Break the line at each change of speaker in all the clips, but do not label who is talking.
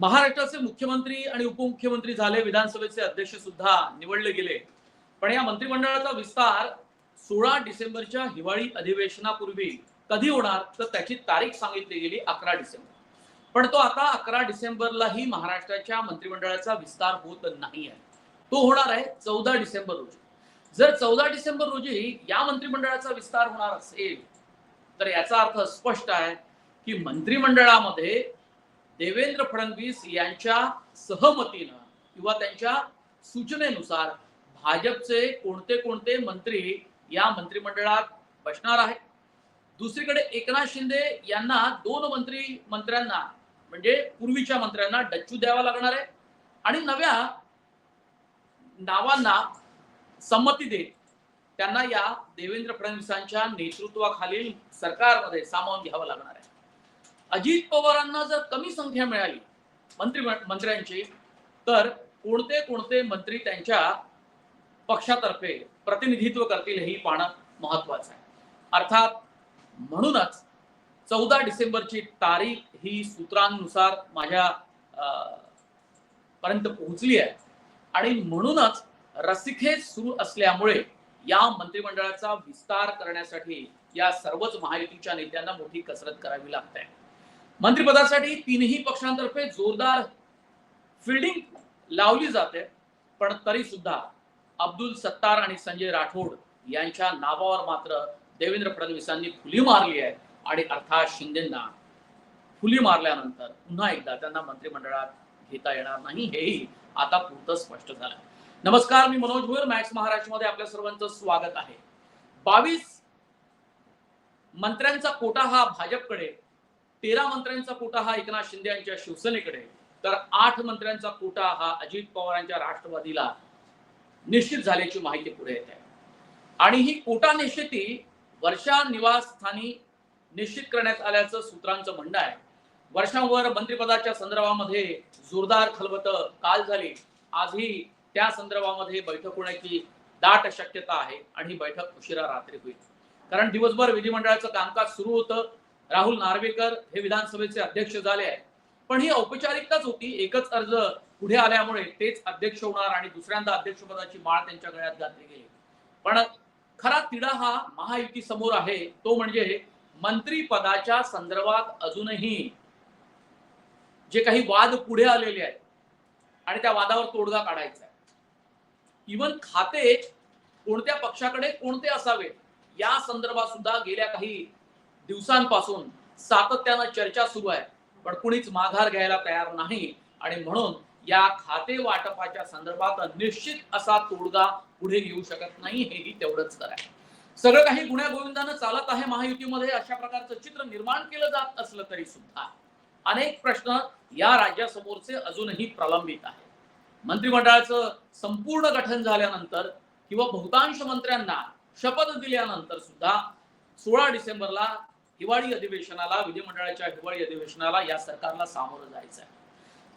महाराष्ट्राचे मुख्यमंत्री आणि उपमुख्यमंत्री झाले विधानसभेचे अध्यक्ष सुद्धा निवडले गेले. पण या मंत्रिमंडळाचा विस्तार सोळा डिसेंबरच्या हिवाळी अधिवेशनापूर्वी कधी होणार तर त्याची तारीख सांगितली गेली अकरा डिसेंबर. पण तो आता अकरा डिसेंबरलाही महाराष्ट्राच्या मंत्रिमंडळाचा विस्तार होत नाही आहे. तो होणार आहे चौदा डिसेंबर रोजी. जर चौदा डिसेंबर रोजी या मंत्रिमंडळाचा विस्तार होणार असेल तर याचा अर्थ स्पष्ट आहे की मंत्रिमंडळामध्ये देवेंद्र फडणवीस यांच्या सहमतीनं किंवा त्यांच्या सूचनेनुसार भाजपचे कोणते कोणते मंत्री या मंत्रिमंडळात बसणार आहेत? दुसरीकडे एकनाथ शिंदे यांना दोन मंत्री मंत्र्यांना म्हणजे पूर्वीच्या मंत्र्यांना डच्चू द्यावा लागणार आहे. आणि नव्या नावांना संमती देत त्यांना या देवेंद्र फडणवीसांच्या नेतृत्वाखालील सरकारमध्ये सामावून घ्यावं लागणार आहे. अजित पवारांना जर कमी संख्या मिळाली मंत्री मंत्र्यांची तर कोणते कोणते मंत्री त्यांच्या पक्षातर्फे प्रतिनिधित्व करतील हेही पाहणं महत्वाचं आहे. अर्थात म्हणूनच चौदा डिसेंबरची तारीख ही सूत्रांनुसार माझ्या पर्यंत पोहोचली आहे. आणि म्हणूनच रसिकेत सुरू असल्यामुळे या मंत्रिमंडळाचा विस्तार करण्यासाठी या सर्वच महायुतीच्या नेत्यांना मोठी कसरत करावी लागते. मंत्रिपदासाठी तीनही पक्षांतर्फे जोरदार फिल्डिंग लावली जाते. पण तरी सुद्धा अब्दुल सत्तार आणि संजय राठोड यांच्या नावावर मात्र देवेंद्र फडणवीसांनी फुली मारली आहे आणि अर्थात शिंदेना फुली मारल्यानंतर पुन्हा एकदा त्यांना मंत्रिमंडळात घेता येणार नाही. हेही आता पुरतं स्पष्ट झालं नमस्कार मी मनोज भोयर मॅक्स महाराष्ट्रामध्ये आपल्या सर्वांचं स्वागत आहे. बावीस मंत्र्यांचा कोटा हा भाजपकडे तेरा मंत्र्यांचा कोटा हा एकनाथ शिंदे यांच्या शिवसेनेकडे. तर आठ मंत्र्यांचा कोटा हा अजित पवारांच्या राष्ट्रवादीला निश्चित झाल्याची माहिती पुढे येत. आहे आणि ही कोटा निश्चिती वर्षा निवासस्थानी निश्चित करण्यात आल्याचं सूत्रांचं म्हणणं आहे. वर्षांवर मंत्रिपदाच्या संदर्भामध्ये जोरदार खलबत काल झाली. आजही त्या संदर्भामध्ये बैठक होण्याची दाट शक्यता आहे आणि ही बैठक उशिरा रात्री होईल. कारण दिवसभर विधिमंडळाचं कामकाज सुरू होतं. राहुल नार्वेकर हे विधानसभेचे अध्यक्ष झाले आहेत. पण ही औपचारिकताच होती. एकच अर्ज पुढे आल्यामुळे तेच अध्यक्ष होणार आणि दुसऱ्यांदा अध्यक्षपदाची माळ त्यांच्या गळ्यात घातली गेली. पण खरा तिढा हा महायुती समोर आहे. तो म्हणजे मंत्रीपदाच्या संदर्भात अजूनही जे काही वाद पुढे आलेले आहेत आणि त्या वादावर तोडगा काढायचा आहे. इवन खाते कोणत्या पक्षाकडे कोणते असावे या संदर्भात सुद्धा गेल्या काही दिवसांपासून सातत्यानं चर्चा सुरू आहे. पण कुणीच माघार घ्यायला तयार नाही. आणि म्हणून या खाते वाटपाच्या संदर्भात निश्चित असा तोडगा पुढे येऊ शकत नाही हेही तेवढंच खरं आहे. सगळं काही गुण्या गोविंदानं चालत आहे महायुतीमध्ये अशा प्रकारचं चित्र निर्माण केलं जात असलं तरी सुद्धा. अनेक प्रश्न या राज्यासमोरचे अजूनही प्रलंबित आहे मंत्रिमंडळाचं संपूर्ण गठन झाल्यानंतर किंवा बहुतांश मंत्र्यांना शपथ दिल्यानंतर सुद्धा सोळा डिसेंबरला हिवाळी अधिवेशनाला विधिमंडळाच्या हिवाळी अधिवेशनाला या सरकारला सामोरं जायचं आहे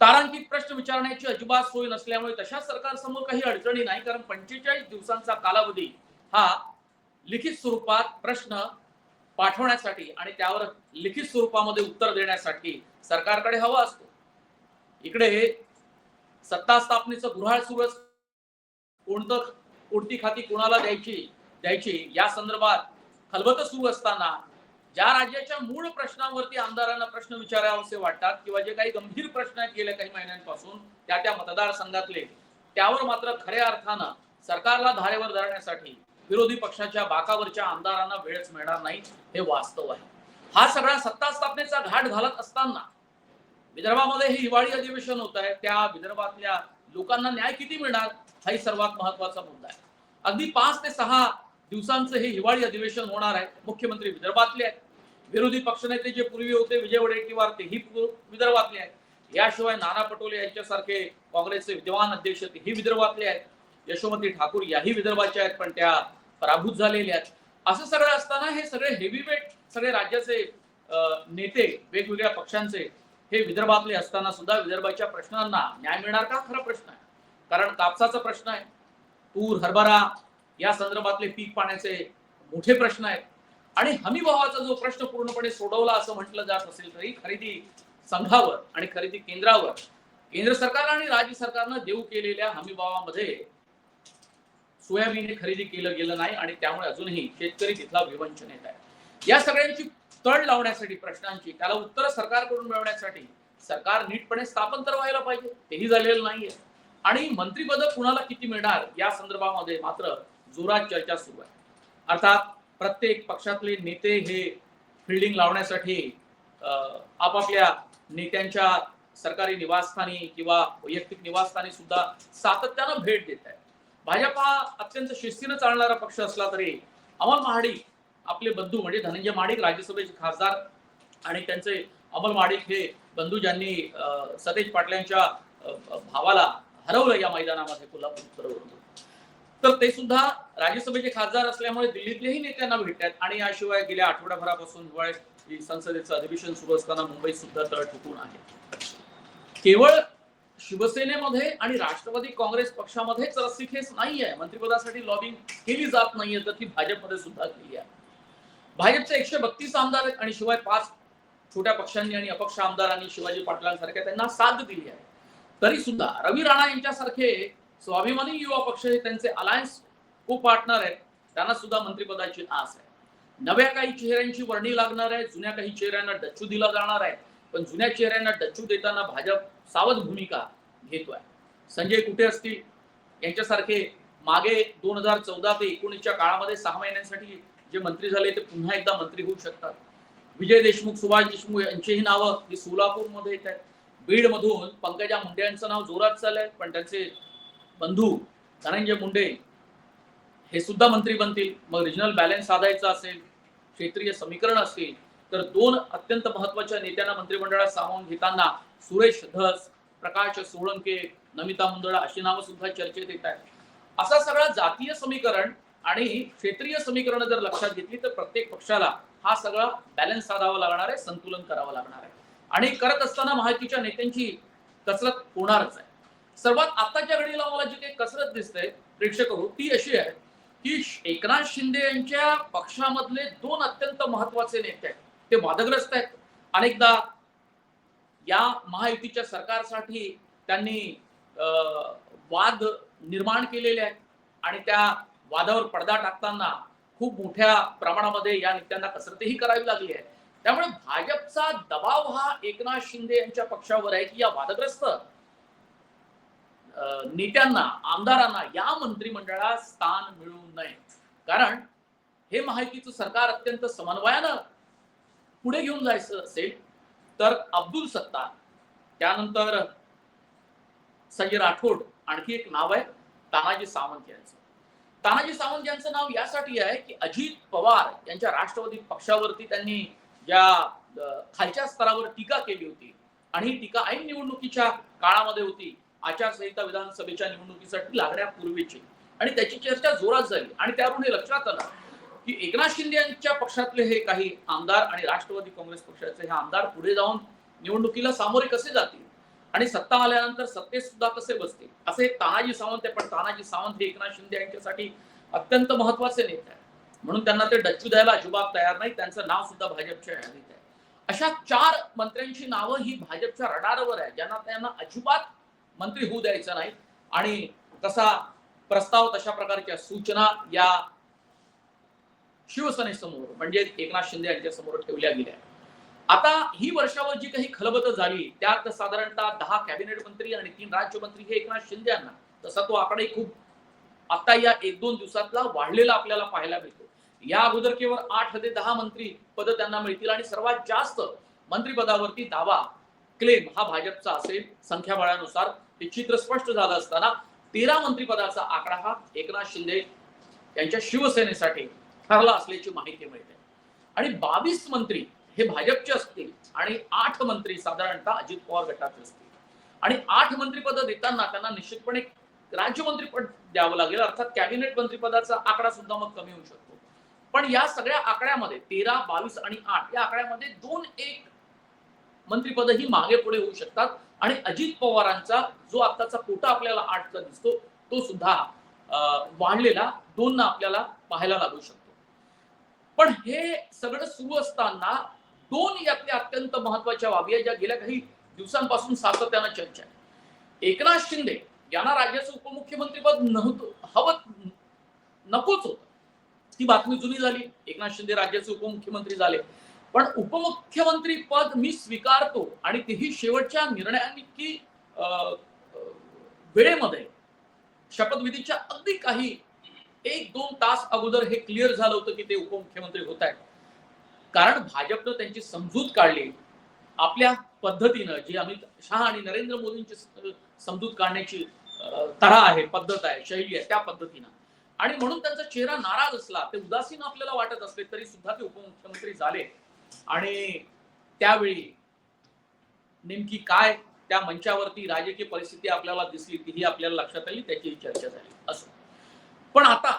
तारांकित प्रश्न विचारण्याची अजिबात सोय नसल्यामुळे तशा सरकारसमोर काही अडचणी नाही कारण पंचेचाळीस दिवसांचा कालावधी हा लिखित स्वरूपात प्रश्न पाठवण्यासाठी आणि त्यावर लिखित स्वरूपामध्ये उत्तर देण्यासाठी सरकारकडे हवा असतो इकडे सत्ता स्थापनेचं गुऱ्हाळ सुरू असतं. कोणतं कोणती खाती कोणाला द्यायची द्यायची या संदर्भात खलबत सुरू असताना ज्या राज्याच्या मूळ प्रश्नांवरती आमदारांना प्रश्न विचारावेसे वाटतात किंवा जे काही गंभीर प्रश्न आहेत गेल्या काही महिन्यांपासून त्या त्या मतदारसंघातले त्यावर मात्र खऱ्या अर्थानं सरकारला धारेवर धरण्यासाठी विरोधी पक्षाच्या बाकावरच्या आमदारांना वेळच मिळणार नाही हे वास्तव आहे. हा सगळा सत्ता स्थापनेचा घाट घालत असताना विदर्भामध्ये हे हिवाळी अधिवेशन होत आहे त्या विदर्भातल्या लोकांना न्याय किती मिळणार हाही सर्वात महत्त्वाचा मुद्दा आहे. अगदी पाच ते सहा दिवसांचं हे हिवाळी अधिवेशन होणार आहे मुख्यमंत्री विदर्भातले आहेत. विरोधी पक्षनेते जे पूर्वी होते विजय वडेट्टीवार तेही विदर्भातले आहेत. याशिवाय नाना पटोले यांच्यासारखे काँग्रेसचे विद्यमान अध्यक्ष तेही विदर्भातले आहेत. यशोमती ठाकूर याही विदर्भाच्या आहेत पण त्या पराभूत झालेल्या आहेत. असं सगळं असताना हे सगळे हेवीवेट सगळे राज्याचे नेते वेगवेगळ्या पक्षांचे हे विदर्भातले असताना सुद्धा विदर्भाच्या प्रश्नांना न्याय मिळणार का? खरा प्रश्न आहे. कारण कापसाचा प्रश्न आहे तूर हरभरा या संदर्भातले पीक पाण्याचे मोठे प्रश्न आहेत. आणि हमीभावाचा जो प्रश्न पूर्णपणे सोडवला असं म्हटलं जात असेल तरी खरेदी संघावर आणि खरेदी केंद्रावर केंद्र सरकार आणि राज्य सरकारनं देऊ केलेल्या हमीभावामध्ये सोयाबीन हे खरेदी केलं गेलं नाही आणि त्यामुळे अजूनही शेतकरी तिथला विवंचनेत आहे. या सगळ्यांची तळ लावण्यासाठी प्रश्नांची त्याला उत्तर सरकारकडून मिळवण्यासाठी सरकार नीटपणे स्थापन तर व्हायला पाहिजे तेही झालेलं नाहीये. आणि मंत्रिपद कुणाला किती मिळणार या संदर्भामध्ये मात्र जोरात चर्चा सुरू आहे. अर्थात प्रत्येक पक्षातले नेते हे फिल्डिंग लावण्यासाठी आपापल्या नेत्यांच्या सरकारी निवासस्थानी किंवा वैयक्तिक निवासस्थानी सुद्धा सातत्यानं भेट देत आहे भाजपा हा अत्यंत शिस्तीनं चालणारा पक्ष असला तरी अमल महाडिक आपले बंधू म्हणजे धनंजय महाडिक राज्यसभेचे खासदार आणि त्यांचे अमल महाडिक हे बंधू ज्यांनी सतेज पाटलांच्या भावाला हरवलं या मैदानामध्ये कोल्हापूर तर ते सुद्धा राज्यसभेचे खासदार असल्यामुळे दिल्लीतल्याही नेत्यांना भेटतात आणि याशिवाय गेल्या आठवड्याभरापासून संसदेचं अधिवेशन सुरू असताना मुंबईत सुद्धा तळ ठुकून आहे. केवळ शिवसेनेमध्ये आणि राष्ट्रवादी काँग्रेस पक्षामध्येच रस्सीखेच नाहीये. मंत्रिपदासाठी लॉबिंग केली जात नाहीये तर ती भाजपमध्ये सुद्धा केली आहे. भाजपचे एकशे बत्तीस आमदार आहेत आणि शिवाय पाच छोट्या पक्षांनी आणि अपक्ष आमदारांनी शिवाजी पाटलांसारख्या त्यांना साथ दिली आहे. तरी सुद्धा रवी राणा यांच्यासारखे स्वाभिमानी युवा पक्ष हे त्यांचे अलायन्स को पार्टनर आहेत. त्यांना सुद्धा मंत्रिपदाची आस आहे. नव्या काही चेहऱ्यांची वर्णी लागणार आहे जुन्या काही चेहऱ्यांना डच्चू दिला जाणार आहे पण जुन्या चेहऱ्यांना डच्चू देताना भाजप सावध भूमिका घेतोय. संजय कुठे असतील? यांच्यासारखे मागे दोन हजार चौदा ते एकोणीसच्या काळामध्ये सहा महिन्यांसाठी जे मंत्री झाले ते पुन्हा एकदा मंत्री होऊ शकतात. विजय देशमुख सुभाष देशमुख यांचीही नावं ही सोलापूरमध्ये येत आहेत. बीड मधून पंकजा मुंडे यांचं नाव जोरात चाललंय पण त्यांचे बंधू धनंजय मुंडे हे सुद्धा मंत्री बनतील. मग रिजनल बॅलन्स साधायचा असेल क्षेत्रीय समीकरण असतील तर दोन अत्यंत महत्त्वाच्या नेत्यांना मंत्रिमंडळात सामावून घेताना सुरेश धस प्रकाश सोळंके नमिता मुंदडा अशी नावं सुद्धा चर्चेत येत आहेत. असा सगळा जातीय समीकरण आणि क्षेत्रीय समीकरण जर लक्षात घेतली तर प्रत्येक पक्षाला हा सगळा बॅलन्स साधावा लागणार आहे संतुलन करावं लागणार आहे. आणि करत असताना माहितीच्या नेत्यांची कसरत होणारच आहे. सर्वात आताच्या घडीला मला जी काही कसरत दिसते प्रेक्षक हो ती अशी आहे की एकनाथ शिंदे यांच्या पक्षामधले दोन अत्यंत महत्त्वाचे नेते आहेत. ते वादग्रस्त आहेत. अनेकदा या महायुतीच्या सरकारसाठी त्यांनी अं, वाद निर्माण केलेले आहेत आणि त्या वादावर पडदा टाकताना खूप मोठ्या प्रमाणामध्ये या नेत्यांना कसरतही करावी लागली आहे. त्यामुळे भाजपचा दबाव हा एकनाथ शिंदे यांच्या पक्षावर आहे की या वादग्रस्त नेत्यांना आमदारांना या मंत्रिमंडळात स्थान मिळू नये. कारण हे माहितीचं सरकार अत्यंत समन्वयानं पुढे घेऊन जायचं असेल तर अब्दुल सत्तार त्यानंतर संजय राठोड आणखी एक नाव आहे तानाजी सावंत यांचं. तानाजी सावंत यांचं नाव यासाठी आहे की अजित पवार यांच्या राष्ट्रवादी पक्षावरती त्यांनी ज्या खालच्या स्तरावर टीका केली होती. आणि ही टीका ऐन निवडणुकीच्या काळामध्ये होती. आचारसंहिता विधानसभेच्या निवडणुकीसाठी लागण्यापूर्वीची. आणि त्याची चर्चा जोरात झाली. आणि त्यावरून हे लक्षात आलं की एकनाथ शिंदे यांच्या पक्षातले हे काही आमदार आणि राष्ट्रवादी काँग्रेस पक्षाचे हे आमदार पुढे जाऊन निवडणुकीला सामोरे कसे जातील? आणि सत्ता आल्यानंतर सत्तेत सुद्धा कसे बसतील? असे तानाजी सावंत आहे. पण तानाजी सावंत हे एकनाथ शिंदे यांच्यासाठी अत्यंत महत्त्वाचे नेते आहेत. म्हणून त्यांना ते डच्चू द्यायला अजिबात तयार नाही त्यांचं नाव सुद्धा भाजपच्या यादीत आहे. अशा चार मंत्र्यांची नावं ही भाजपच्या रडारवर आहे ज्यांना त्यांना अजिबात मंत्री होऊ द्यायचं नाही. आणि तसा प्रस्ताव तशा प्रकारच्या सूचना या शिवसेनेसमोर म्हणजे एकनाथ शिंदे यांच्या समोर ठेवल्या गेल्या. आता ही वर्षावर जी काही खलबत झाली त्यात साधारणतः दहा कॅबिनेट मंत्री आणि तीन राज्यमंत्री हे एकनाथ शिंदे यांना तसा तो आकडे खूप आता या एक दोन दिवसातला वाढलेला आपल्याला पाहायला मिळतो. या अगोदर केवळ आठ ते दहा मंत्री पद त्यांना मिळतील आणि सर्वात जास्त मंत्रिपदावरती दावा क्लेम हा भाजपचा असेल संख्याबळानुसार. हे चित्र स्पष्ट झालं असताना तेरा मंत्रिपदाचा आकडा हा एकनाथ शिंदे यांच्या शिवसेनेसाठी ठरला असल्याची माहिती मिळते. आणि बावीस मंत्री हे भाजपचे असतील आणि आठ मंत्री साधारणतः अजित पवार गटाचे असतील. आणि आठ मंत्रिपद देताना त्यांना निश्चितपणे राज्यमंत्रीपद द्यावं लागेल अर्थात कॅबिनेट मंत्रिपदाचा आकडा सुद्धा मग कमी होऊ शकतो. पण या सगळ्या आकड्यामध्ये तेरा बावीस आणि आठ या आकड्यामध्ये दोन एक मंत्रीपद ही मागे पुढे होऊ शकतात. आणि अजित पवारांचा जो आताचा कोटा आपल्याला आठचा दिसतो तो सुद्धा अं, वाढलेला दोन आपल्याला पाहायला लागू शकतो. पण हे सगळं सुरू असताना दोन यातल्या अत्यंत महत्त्वाच्या बाबी आहेत ज्या गेल्या काही दिवसांपासून सातत्यानं चर्चा आहे एकनाथ शिंदे यांना राज्याचं उपमुख्यमंत्रीपद नव्हतं हवं नकोच होतं. ती बातमी जुनी झाली. एकनाथ शिंदे राज्याचे उपमुख्यमंत्री झाले. पण उपमुख्यमंत्री पद मी स्वीकारतो आणि तेही शेवटच्या निर्णयानिकी अं, वेळेमध्ये शपथविधीच्या अगदी काही एक दोन तास अगोदर हे क्लिअर झालं होतं की ते उपमुख्यमंत्री होत आहेत. कारण भाजपनं त्यांची समजूत काढली. आपल्या पद्धतीनं जी अमित शहा आणि नरेंद्र मोदींची समजूत काढण्याची तरा आहे पद्धत आहे शैली आहे त्या पद्धतीनं. आणि म्हणून त्यांचा चेहरा नाराज असला ते उदासीन आपल्याला वाटत असले तरी सुद्धा ते उपमुख्यमंत्री झाले. आणि त्यावेळी नेमकी काय त्या मंचावरती राजकीय परिस्थिती आपल्याला दिसली तीही आपल्याला लक्षात आली त्याची चर्चा झाली. असो. पण आता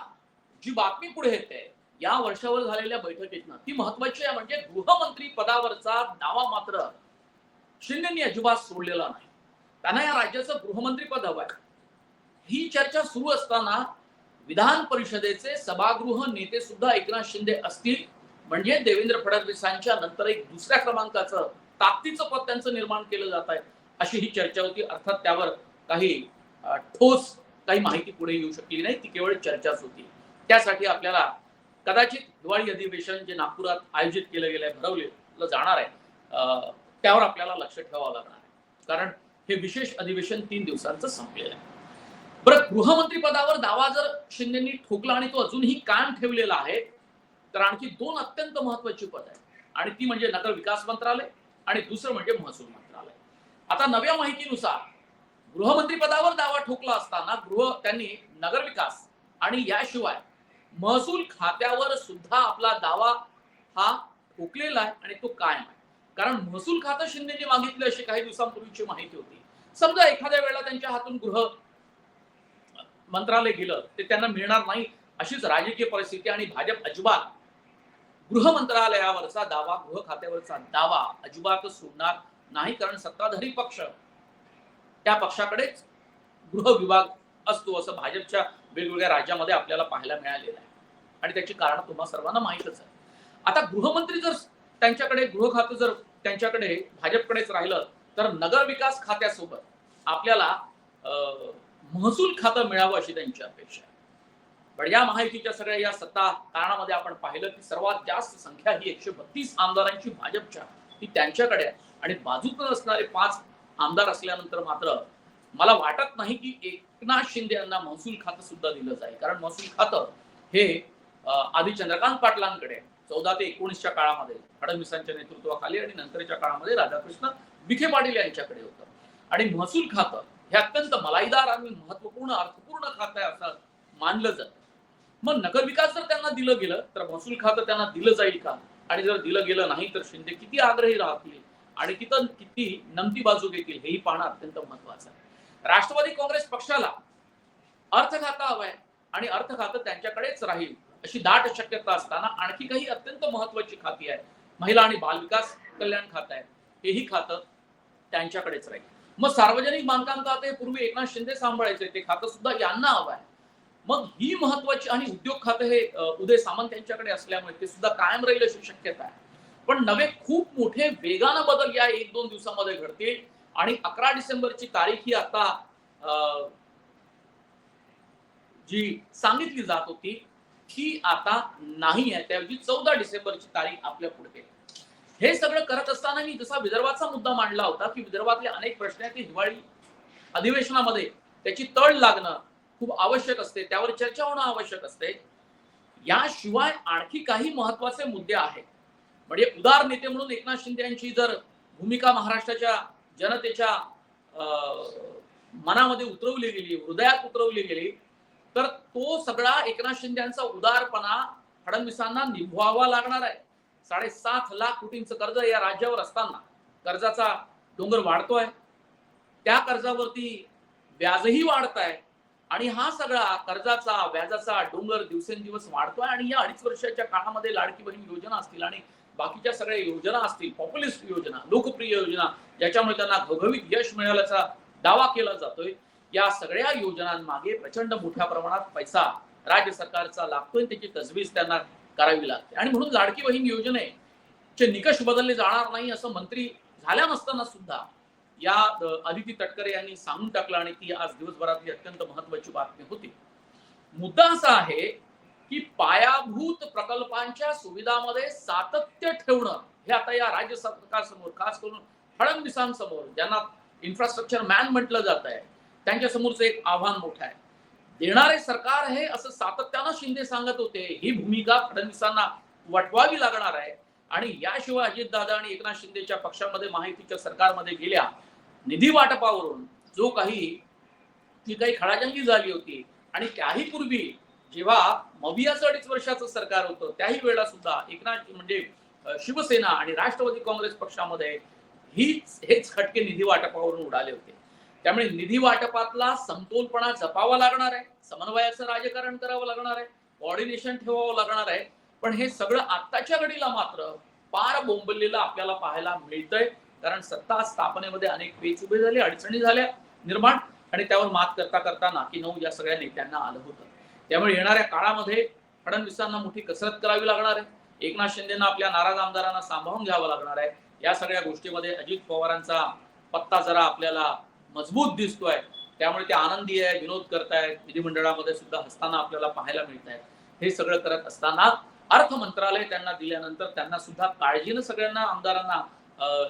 जी बातमी पुढे येते या वर्षावर झालेल्या बैठकीतनं ती महत्वाची आहे म्हणजे गृहमंत्री पदावरचा दावा मात्र शिंदेनी अजिबात सोडलेला नाही. त्यांना या राज्याचं गृहमंत्री पद हवं आहे ही चर्चा सुरू असताना विधान परिषदेचे सभागृह नेते सुद्धा एकनाथ शिंदे असतील म्हणजे देवेंद्र फडणवीसांच्या नंतर एक दुसऱ्या क्रमांकाचं ताकदीचं पद त्यांचं निर्माण केलं जात आहे अशी ही चर्चा होती. अर्थात त्यावर काही ठोस काही माहिती पुढे येऊ शकली नाही. ती केवळ चर्चाच होती. त्यासाठी आपल्याला कदाचित दिवाळी अधिवेशन जे नागपुरात आयोजित केलं गेलं आहे भरवलेलं जाणार आहे अं, त्यावर आपल्याला लक्ष ठेवावं लागणार आहे. कारण हे विशेष अधिवेशन तीन दिवसांचं संपलेलं आहे. बरं गृहमंत्री पदावर दावा जर शिंदेनी ठोकला आणि तो अजूनही कायम ठेवलेला आहे तर आणखी दोन अत्यंत महत्वाची पद आहेत. आणि ती म्हणजे नगर विकास मंत्रालय आणि दुसरं म्हणजे महसूल मंत्रालय. आता नव्या माहितीनुसार गृहमंत्री पदावर दावा ठोकला असताना गृह त्यांनी नगर विकास आणि याशिवाय महसूल खात्यावर सुद्धा आपला दावा हा ठोकलेला आहे आणि तो कायम आहे. कारण महसूल खातं शिंदेने मागितले अशी काही दिवसांपूर्वीची माहिती होती. समजा एखाद्या वेळेला त्यांच्या हातून गृह मंत्रालय गेलं ते त्यांना मिळणार नाही अशीच राजकीय परिस्थिती आणि भाजप अजिबात गृह मंत्रालयावरचा दावा गृह खात्यावरचा दावा अजिबात सोडणार नाही कारण सत्ताधारी पक्ष त्या पक्षाकडेच गृह विभाग असतो असं भाजपच्या वेगवेगळ्या राज्यामध्ये आपल्याला पाहायला मिळालेलं आहे. आणि त्याची कारण तुम्हाला सर्वांना माहीतच आहे आता गृहमंत्री जर त्यांच्याकडे गृह खातं जर त्यांच्याकडे भाजपकडेच राहिलं तर नगर विकास खात्यासोबत आपल्याला अं, महसूल खातं मिळावं अशी त्यांची अपेक्षा आहे. पण या माहितीच्या सगळ्या या सत्ता कारणामध्ये आपण पाहिलं की सर्वात जास्त संख्या ही एकशे बत्तीस आमदारांची भाजपच्या ही त्यांच्याकडे आहे. आणि बाजूतून असणारे पाच आमदार असल्यानंतर मात्र मला वाटत नाही की एकनाथ शिंदे यांना महसूल खातं सुद्धा दिलं जाईल. कारण महसूल खातं हे आधी चंद्रकांत पाटलांकडे चौदा ते एकोणीसच्या काळामध्ये फडणवीसांच्या नेतृत्वाखाली आणि नंतरच्या काळामध्ये राधाकृष्ण विखे पाटील यांच्याकडे होतं. आणि महसूल खातं हे अत्यंत मलाईदार आणि महत्त्वपूर्ण अर्थपूर्ण खातं आहे असं मानलं जातं. मग नगर विकास जर त्यांना दिलं गेलं तर महसूल खातं त्यांना दिलं जाईल का? आणि जर दिलं गेलं नाही तर शिंदे किती आग्रही राहतील? आणि तिथं किती नमती बाजू घेतील हेही पाहणं अत्यंत महत्वाचं आहे. राष्ट्रवादी काँग्रेस पक्षाला अर्थ खातं हवं आहे आणि अर्थ खातं त्यांच्याकडेच राहील अशी दाट शक्यता असताना आणखी काही अत्यंत महत्वाची खाती आहेत. महिला आणि बालविकास कल्याण खातं आहे. हेही खातं त्यांच्याकडेच राहील. मग सार्वजनिक बांधकाम खातं हे पूर्वी एकनाथ शिंदे सांभाळायचे ते खातं सुद्धा यांना हवं आहे. मग ही महत्वाची आणि उद्योग खातं हे उदय सामंत यांच्याकडे असल्यामुळे ते सुद्धा कायम राहील अशी शक्यता आहे. पण नवे खूप मोठे वेगानं बदल या एक दोन दिवसामध्ये घडतील आणि अकरा डिसेंबरची तारीख ही आता जी सांगितली जात होती ही आता नाही आहे. त्याऐवजी चौदा डिसेंबरची तारीख आपल्या पुढे हे सगळं करत असताना मी जसा विदर्भाचा मुद्दा मांडला होता की विदर्भातले अनेक प्रश्न आहेत की हिवाळी अधिवेशनामध्ये त्याची तळ लागणं खूप आवश्यक असते त्यावर चर्चा होणं आवश्यक असते. याशिवाय आणखी काही महत्त्वाचे मुद्दे आहेत. म्हणजे उदार नेते म्हणून एकनाथ शिंदे यांची जर भूमिका महाराष्ट्राच्या जनतेच्या अं, मनामध्ये उतरवली गेली हृदयात उतरवली गेली तर तो सगळा एकनाथ शिंदे यांचा उदारपणा फडणवीसांना निभवावा लागणार आहे. साडेसात लाख कोटींचं कर्ज या राज्यावर असताना कर्जाचा डोंगर वाढतोय. त्या कर्जावरती व्याजही वाढत आहे आणि हा सगळा कर्जाचा व्याजाचा डोंगर दिवसेंदिवस वाढतोय आणि या अडीच वर्षाच्या काळामध्ये लाडकी बहीण योजना असतील आणि बाकीच्या सगळ्या योजना असतील पॉप्युलिस्ट योजना लोकप्रिय योजना ज्याच्यामुळे त्यांना घवघवीत यश मिळाल्याचा दावा केला जातोय या सगळ्या योजनांमागे प्रचंड मोठ्या प्रमाणात पैसा राज्य सरकारचा लागतोय त्याची तजवीज त्यांना करावी लागते. आणि म्हणून लाडकी बहीण योजनेचे निकष बदलले जाणार नाही असं मंत्री झाल्या नसताना सुद्धा या अदिती तटकरे यांनी सांगून टाकलं आणि ती आज दिवसभरातली अत्यंत महत्वाची बातमी होती. मुद्दा असा आहे की पायाभूत प्रकल्पांच्या सुविधामध्ये सातत्य ठेवणं हे आता या राज्य सरकारसमोर खास करून फडणवीसांसमोर ज्यांना इन्फ्रास्ट्रक्चर मॅन म्हटलं जात आहे त्यांच्या समोरचं एक आव्हान मोठं आहे. देणारे सरकार हे असं सातत्यानं शिंदे सांगत होते ही भूमिका फडणवीसांना वटवावी लागणार आहे. आणि याशिवाय अजितदादा आणि एकनाथ शिंदेच्या पक्षामध्ये माहितीच्या सरकारमध्ये गेल्या निधी वाटपावरून जो काही ती काही खडाजंगी झाली होती आणि त्याही पूर्वी जेव्हा मवियाचं अडीच वर्षाचं सरकार होतं त्याही वेळेला सुद्धा एकनाथ म्हणजे शिवसेना आणि राष्ट्रवादी काँग्रेस पक्षामध्ये हीच हेच खटके निधी वाटपावरून उडाले होते. त्यामुळे निधी वाटपातला समतोलपणा जपावा लागणार आहे समन्वयाचं राजकारण करावं लागणार आहे कॉर्डिनेशन ठेवावं लागणार आहे. पण हे सगळं आत्ताच्या घडीला मात्र पार बोंबललेलं आपल्याला पाहायला मिळतंय. कारण सत्ता स्थापनेमध्ये अनेक पेच उभे झाले अडचणी झाल्या निर्माण. आणि त्यावर मात करता करता नाकी नऊ या सगळ्या नेत्यांना आलं होतं. त्यामुळे येणाऱ्या काळामध्ये फडणवीसांना मोठी कसरत करावी लागणार आहे. एकनाथ शिंदेना आपल्या नाराज आमदारांना सांभाळून घ्यावं लागणार आहे. या सगळ्या गोष्टीमध्ये अजित पवारांचा पत्ता जरा आपल्याला मजबूत दिसतोय. त्यामुळे ते आनंदी आहे विनोद करतायत. विधिमंडळामध्ये सुद्धा हसताना आपल्याला पाहायला मिळत आहे हे सगळं करत असताना अर्थ मंत्रालय त्यांना दिल्यानंतर त्यांना सुद्धा काळजीनं सगळ्यांना आमदारांना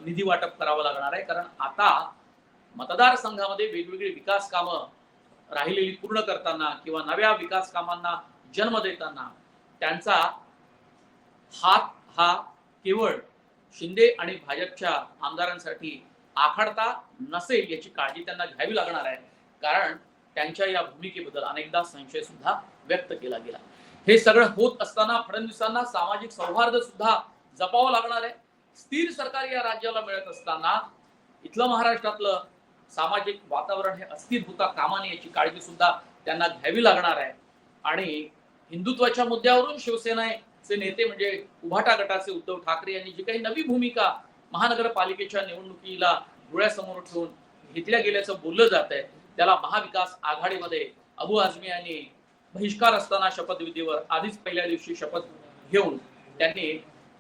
निधी वाटप करावं लागणार आहे. कारण आता मतदारसंघामध्ये वेगवेगळी विकास कामं राहिलेली पूर्ण करताना किंवा नव्या विकास कामांना जन्म देताना त्यांचा हात हा केवळ शिंदे आणि भाजपच्या आमदारांसाठी आखडता नसेल याची काळजी त्यांना घ्यावी लागणार आहे. कारण त्यांच्या या भूमिकेबद्दल अनेकदा संशय सुद्धा व्यक्त केला गेला. हे सगळं होत असताना फडणवीसांना सामाजिक सौहार्द सुद्धा जपावं लागणार आहे. स्थिर सरकार या राज्याला मिळत असताना इथलं महाराष्ट्रातलं सामाजिक वातावरण हे अस्थिर होता कामा नये याची काळजी सुद्धा त्यांना घ्यावी लागणार आहे. आणि हिंदुत्वाच्या मुद्द्यावरून शिवसेनेचे नेते म्हणजे उभाटा गटाचे उद्धव ठाकरे यांनी जी काही नवी भूमिका महानगरपालिकेच्या निवडणुकीला डोळ्यासमोर ठेवून घेतल्या गेल्याचं बोललं जात आहे त्याला महाविकास आघाडीमध्ये अबू आझमी यांनी बहिष्कार असताना शपथविधीवर आधीच पहिल्या दिवशी शपथ घेऊन त्यांनी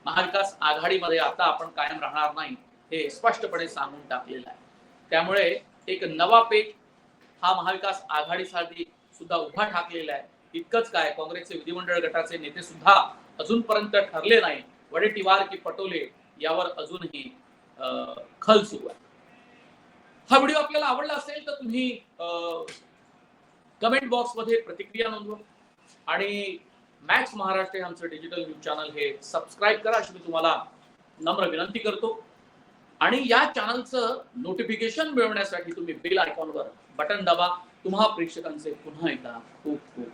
महाविकास आघाडीमध्ये आता आपण कायम राहणार नाही हे स्पष्टपणे सांगून टाकलेलं आहे. त्यामुळे एक नवा पेक हा महाविकास आघाडीसाठी सुद्धा उभा ठाकलेला आहे. इतकंच काय काँग्रेसचे विधिमंडळ गटाचे नेते सुद्धा अजूनपर्यंत ठरले नाही. वडेटीवार की पटोले यावर अजूनही अं, खल सुरू आहे. हा व्हिडिओ आपल्याला आवडला असेल तर तुम्ही कमेंट बॉक्समध्ये प्रतिक्रिया नोंदवा. आणि मॅक्स महाराष्ट्र हे आमचं डिजिटल न्यूज चॅनल हे सबस्क्राईब करा अशी मी तुम्हाला नम्र विनंती करतो. आणि या चॅनलचं नोटिफिकेशन मिळवण्यासाठी तुम्ही बेल आयकॉनवर बटन दाबा. तुम्हा प्रेक्षकांचे पुन्हा एकदा खूप खूप